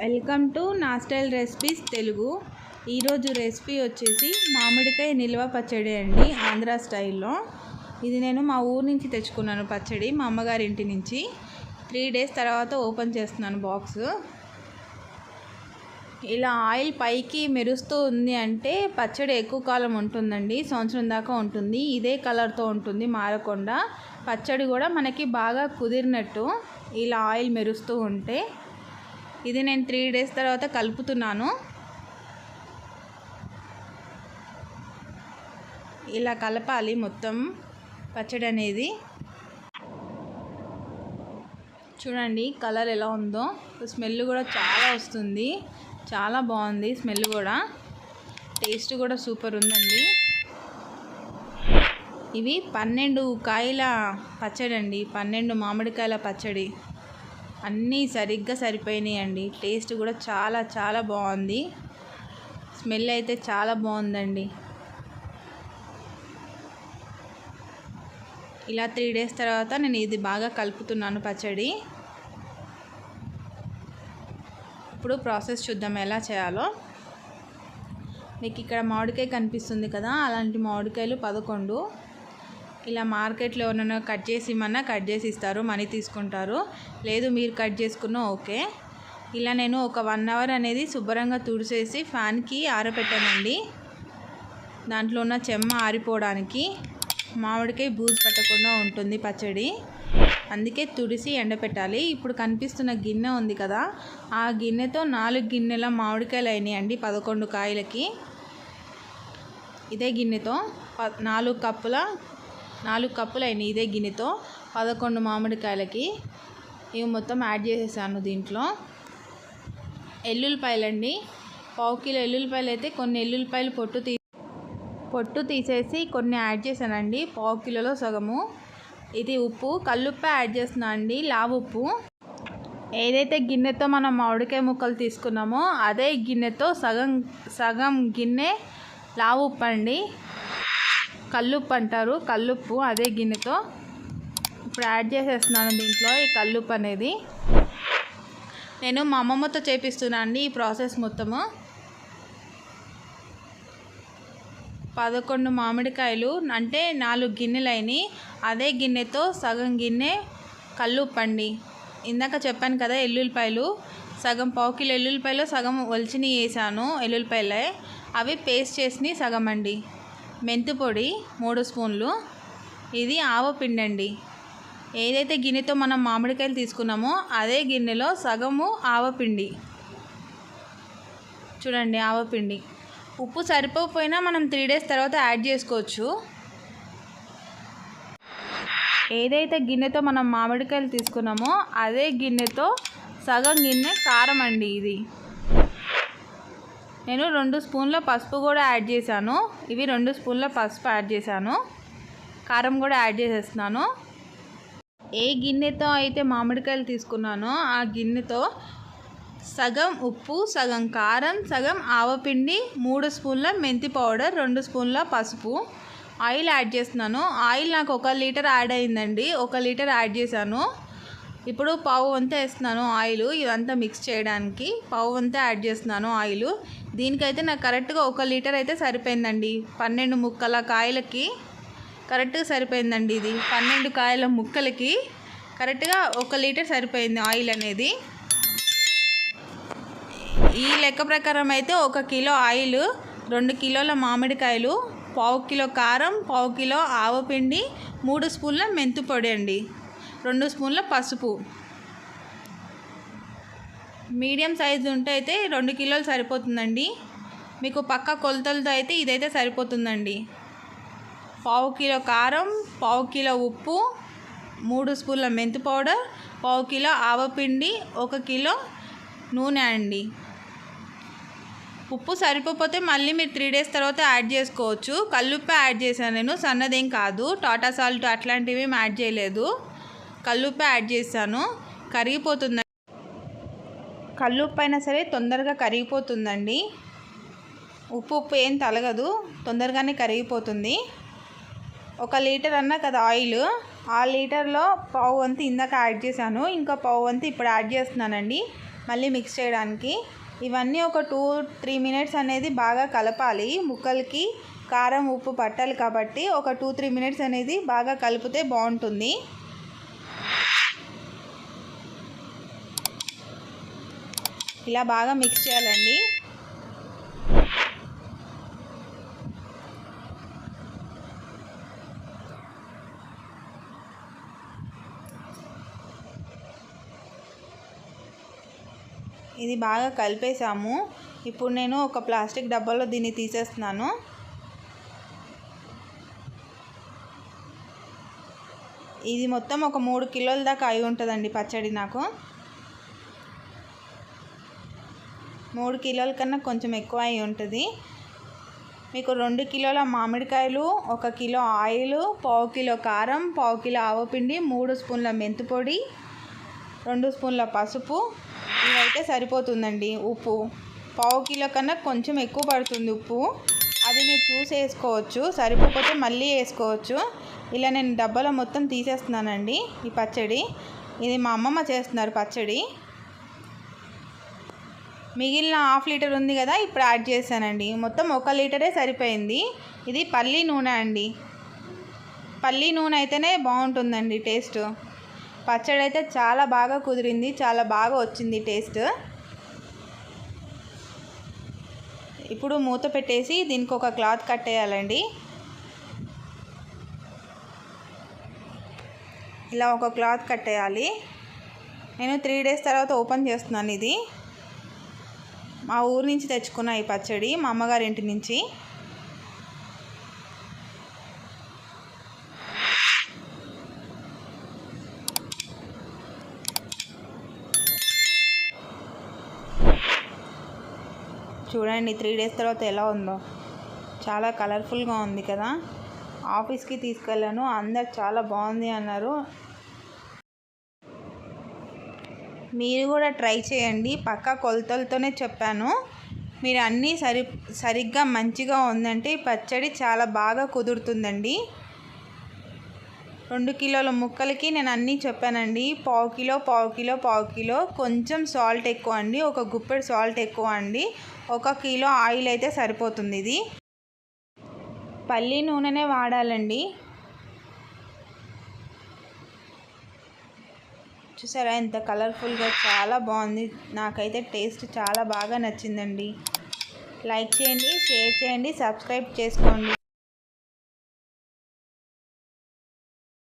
Welcome to నా style recipes Telugu. ఈరోజు recipe వచ్చేసి మామిడికాయ నిల్వ పచ్చడి అండి ఆంధ్ర స్టైల్లో. ఇది నేను మా ఊరు నుంచి తెచ్చుకున్నాను పచ్చడి మా అమ్మగారి ఇంటి నుంచి. త్రీ డేస్ తర్వాత ఓపెన్ చేస్తున్నాను బాక్స్. ఇలా ఆయిల్ పైకి మెరుస్తూ ఉంది అంటే పచ్చడి ఎక్కువ కాలం ఉంటుందండి సంవత్సరం దాకా ఉంటుంది. ఇదే కలర్తో ఉంటుంది మారకుండా. పచ్చడి కూడా మనకి బాగా కుదిరినట్టు ఇలా ఆయిల్ మెరుస్తూ ఉంటే ఇది నేను త్రీ డేస్ తర్వాత కలుపుతున్నాను. ఇలా కలపాలి మొత్తం పచ్చడి అనేది. చూడండి కలర్ ఎలా ఉందో. స్మెల్ కూడా చాలా వస్తుంది. చాలా బాగుంది స్మెల్ కూడా. టేస్ట్ కూడా సూపర్ ఉందండి. ఇవి పన్నెండు కాయల పచ్చడి అండి పన్నెండు మామిడికాయల పచ్చడి. అన్నీ సరిగ్గా సరిపోయినాయి అండి టేస్ట్ కూడా చాలా చాలా బాగుంది. స్మెల్ అయితే చాలా బాగుందండి. ఇలా త్రీ డేస్ తర్వాత నేను ఇది బాగా కలుపుతున్నాను పచ్చడి. ఇప్పుడు ప్రాసెస్ చూద్దాం ఎలా చేయాలో. మీకు ఇక్కడ మామిడికాయ కనిపిస్తుంది కదా అలాంటి మామిడికాయలు పదకొండు. ఇలా మార్కెట్లో ఏమన్నా కట్ చేసి ఇమ్మన్నా కట్ చేసి ఇస్తారు మనీ తీసుకుంటారు. లేదు మీరు కట్ చేసుకున్నా ఓకే. ఇలా నేను ఒక వన్ అవర్ అనేది శుభ్రంగా తుడిచేసి ఫ్యాన్కి ఆరబెట్టానండి. దాంట్లో ఉన్న చెమ్మ ఆరిపోవడానికి మామిడికాయ బూజు పట్టకుండా ఉంటుంది పచ్చడి. అందుకే తుడిసి ఎండపెట్టాలి. ఇప్పుడు కనిపిస్తున్న గిన్నె ఉంది కదా ఆ గిన్నెతో నాలుగు గిన్నెల మామిడికాయలు అయినాయండి పదకొండు కాయలకి. ఇదే గిన్నెతో ప నాలుగు కప్పుల నాలుగు కప్పులు అయినాయి ఇదే గిన్నెతో పదకొండు మామిడికాయలకి ఇవి మొత్తం యాడ్ చేసేసాను దీంట్లో. ఎల్లుల్లిపాయలండి. పావు కిలో ఎల్లుల్లిపాయలు అయితే కొన్ని ఎల్లుల్లిపాయలు పొట్టు తీ పొట్టు తీసేసి కొన్ని యాడ్ చేశానండి. పావు కిలోలో సగము. ఇది ఉప్పు. కల్లుప్ప యాడ్ చేస్తున్నా అండి. లావు ఉప్పు. ఏదైతే గిన్నెతో మనం మామిడికాయ ముక్కలు తీసుకున్నామో అదే గిన్నెతో సగం సగం గిన్నె లావు ఉప్పు అండి కల్లుప్పు అంటారు. కల్లుప్పు అదే గిన్నెతో ఇప్పుడు యాడ్ చేసేస్తున్నాను దీంట్లో ఈ కల్లుప్పు అనేది. నేను మా అమ్మమ్మతో చేపిస్తున్నా అండి ఈ ప్రాసెస్ మొత్తము. పదకొండు మామిడికాయలు అంటే నాలుగు గిన్నెలు అయినాయి. అదే గిన్నెతో సగం గిన్నె కల్లుప్పండి ఇందాక చెప్పాను కదా ఎల్లుల్లిపాయలు. సగం పావు కిలో ఎల్లుల్లిపాయలు సగం ఒలిచిని వేసాను ఎల్లుల్లిపాయలే. అవి పేస్ట్ చేసినవి సగం అండి. మెంతి పొడి మూడు స్పూన్లు. ఇది ఆవపిండి అండి ఏదైతే గిన్నెతో మనం మామిడికాయలు తీసుకున్నామో అదే గిన్నెలో సగము ఆవపిండి చూడండి ఆవపిండి ఉప్పు సరిపోకపోయినా మనం త్రీ డేస్ తర్వాత యాడ్ చేసుకోవచ్చు. ఏదైతే గిన్నెతో మనం మామిడికాయలు తీసుకున్నామో అదే గిన్నెతో సగం గిన్నె కారం అండి ఇది. నేను రెండు స్పూన్ల పసుపు కూడా యాడ్ చేశాను. ఇవి రెండు స్పూన్ల పసుపు యాడ్ చేశాను. కారం కూడా యాడ్ చేసేస్తున్నాను. ఏ గిన్నెతో అయితే మామిడికాయలు తీసుకున్నానో ఆ గిన్నెతో సగం ఉప్పు సగం కారం సగం ఆవపిండి మూడు స్పూన్ల మెంతి పౌడర్ రెండు స్పూన్ల పసుపు. ఆయిల్ యాడ్ చేస్తున్నాను. ఆయిల్ నాకు ఒక లీటర్ యాడ్ అయిందండి. ఒక లీటర్ యాడ్ చేశాను. ఇప్పుడు పావు వంత వేస్తున్నాను ఆయిల్. ఇదంతా మిక్స్ చేయడానికి పావు వంత యాడ్ చేస్తున్నాను ఆయిల్. దీనికైతే నాకు కరెక్ట్గా ఒక లీటర్ అయితే సరిపోయిందండి. పన్నెండు ముక్కల కాయలకి కరెక్ట్గా సరిపోయిందండి ఇది. పన్నెండు కాయల ముక్కలకి కరెక్ట్గా ఒక లీటర్ సరిపోయింది ఆయిల్ అనేది. ఈ లెక్క ప్రకారం అయితే ఒక కిలో ఆయిల్ రెండు కిలోల మామిడికాయలు పావు కిలో కారం పావు కిలో ఆవపిండి మూడు స్పూన్ల మెంతు పొడి అండి. రెండు స్పూన్ల పసుపు. మీడియం సైజు ఉంటే అయితే రెండు కిలోలు సరిపోతుందండి. మీకు పక్క కొలతలతో అయితే ఇదైతే సరిపోతుందండి. పావు కిలో కారం పావు కిలో ఉప్పు మూడు స్పూన్ల మెంతు పౌడర్ పావు కిలో ఆవపిండి ఒక కిలో నూనె అండి. ఉప్పు సరిపోతే మళ్ళీ మీరు త్రీ డేస్ తర్వాత యాడ్ చేసుకోవచ్చు. కల్లుప్పే యాడ్ చేశాను నేను సన్నదేం కాదు. టాటా సాల్ట్ అట్లాంటివి ఏం యాడ్ చేయలేదు. కల్లుప్పే యాడ్ చేశాను. కరిగిపోతుంది కల్లుప్పు అయినా సరే తొందరగా కరిగిపోతుందండి. ఉప్పు ఉప్పు ఏం తలగదు తొందరగానే కరిగిపోతుంది. ఒక లీటర్ అన్నా కదా ఆయిల్ ఆ లీటర్లో పావు వంతు ఇందాక యాడ్ చేశాను ఇంకా పావు వంతు ఇప్పుడు యాడ్ చేస్తున్నానండి మళ్ళీ మిక్స్ చేయడానికి. ఇవన్నీ ఒక టూ త్రీ మినిట్స్ అనేది బాగా కలపాలి ముక్కలకి కారం ఉప్పు పట్టాలి కాబట్టి ఒక టూ త్రీ మినిట్స్ అనేది బాగా కలిపితే బాగుంటుంది. ఇలా బాగా మిక్స్ చేయాలండి. ఇది బాగా కలిపేసాము ఇప్పుడు నేను ఒక ప్లాస్టిక్ డబ్బాలో దీన్ని తీసేస్తున్నాను. ఇది మొత్తం ఒక మూడు కిలోల దాకా అయి ఉంటుందండి పచ్చడి నాకు. మూడు కిలోల కన్నా కొంచెం ఎక్కువ అయి ఉంటుంది. మీకు రెండు కిలోల మామిడికాయలు ఒక కిలో ఆయిల్ పావు కిలో కారం పావు కిలో ఆవపిండి మూడు స్పూన్ల మెంతిపొడి రెండు స్పూన్ల పసుపు. ఇవైతే సరిపోతుందండి ఉప్పు. పావు కిలో కన్నా కొంచెం ఎక్కువ పడుతుంది ఉప్పు. అది మీరు చూసి వేసుకోవచ్చు. సరిపోకపోతే మళ్ళీ వేసుకోవచ్చు. ఇలా నేను డబ్బాలో మొత్తం తీసేస్తున్నానండి ఈ పచ్చడి. ఇది మా అమ్మమ్మ చేస్తున్నారు పచ్చడి. మిగిలిన హాఫ్ లీటర్ ఉంది కదా ఇప్పుడు యాడ్ చేశానండి. మొత్తం ఒక లీటరే సరిపోయింది. ఇది పల్లీ నూనె అండి. పల్లి నూనె అయితేనే బాగుంటుందండి టేస్ట్. పచ్చడి అయితే చాలా బాగా కుదిరింది చాలా బాగా వచ్చింది టేస్ట్. ఇప్పుడు మూత పెట్టేసి దీనికి ఒక క్లాత్ కట్టేయాలండి ఇలా ఒక క్లాత్ కట్టేయాలి నేను త్రీ డేస్ తర్వాత ఓపెన్ చేస్తున్నాను ఇది. మా ఊరు నుంచి తెచ్చుకున్న ఈ పచ్చడి మా అమ్మగారి ఇంటి నుంచి. చూడండి త్రీ డేస్ తర్వాత ఎలా ఉందో. చాలా కలర్ఫుల్గా ఉంది కదా. ఆఫీస్కి తీసుకెళ్ళాను. అందరు చాలా బాగుంది అన్నారు. మీరు కూడా ట్రై చేయండి. పక్కా కొలతలతోనే చెప్పాను. మీరు అన్నీ సరి సరిగ్గా మంచిగా ఉందంటే పచ్చడి చాలా బాగా కుదురుతుందండి. రెండు కిలోల ముక్కలకి నేను అన్నీ చెప్పానండి. పావు కిలో పావు కిలో పావు కిలో. కొంచెం సాల్ట్ ఎక్కువ అండి. ఒక గుప్పెడు సాల్ట్ ఎక్కువ అండి. ఒక కిలో ఆయిల్ అయితే సరిపోతుంది ఇది. పల్లి నూనెనే వాడాలండి. చూసారా? ఎంత కలర్ఫుల్గా చాలా బాగుంది. నాకైతే టేస్ట్ చాలా బాగా నచ్చిందండి. లైక్ చేయండి షేర్ చేయండి సబ్స్క్రైబ్ చేసుకోండి.